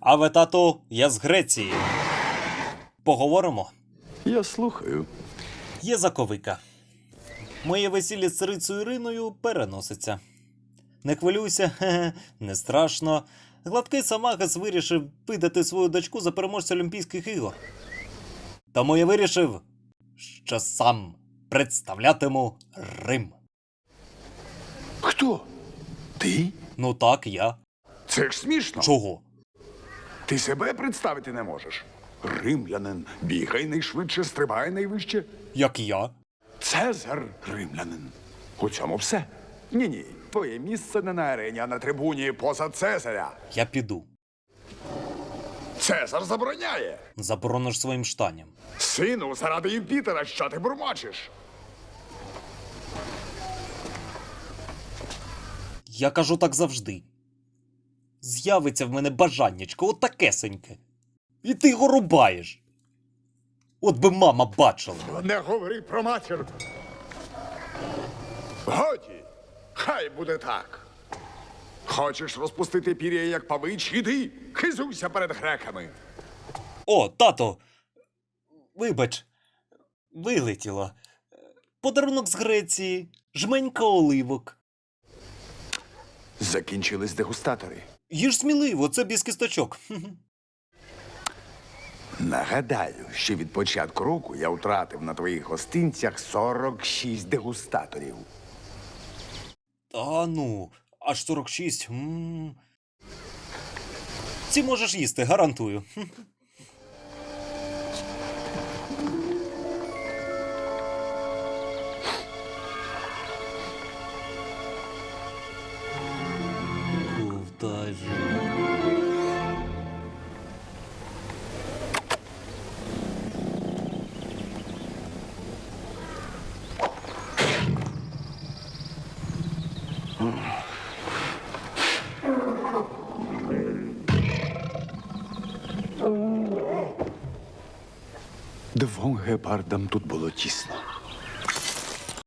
Але тату, я з Греції. Поговоримо. Я слухаю. Є заковика. Моє весілля з царицею Іриною переноситься. Не хвилюйся, не страшно. Гладкий Самагас вирішив видати свою дочку за переможця Олімпійських ігор. Тому я вирішив, що сам представлятиму Рим. Хто? Ти? Ну так, я. Це ж смішно. Чого? Ти себе представити не можеш. Римлянин бігай найшвидше, стрибай найвище. Як я? Цезар римлянин. У цьому все. Ні, ні. Твоє місце не на арені, а на трибуні поза Цезаря. Я піду. Цезар забороняє. Заборониш своїм штаням. Сину, заради Юпітера, що ти бурмочеш? Я кажу так завжди. З'явиться в мене бажаннячко, отакесеньке. І ти його рубаєш. От би мама бачила. Не говори про матір. Годі, хай буде так. Хочеш розпустити пір'я, як павич, іди, хизуйся перед греками. О, тато. Вибач, вилетіло. Подарунок з Греції, жменька оливок. Закінчились дегустатори. Їж сміливо, це бізкісточок. Нагадаю, що від початку року я втратив на твоїх гостинцях 46 дегустаторів. Та ну, аж 46. м Ці можеш їсти, гарантую. Двом гепардам тут було тісно.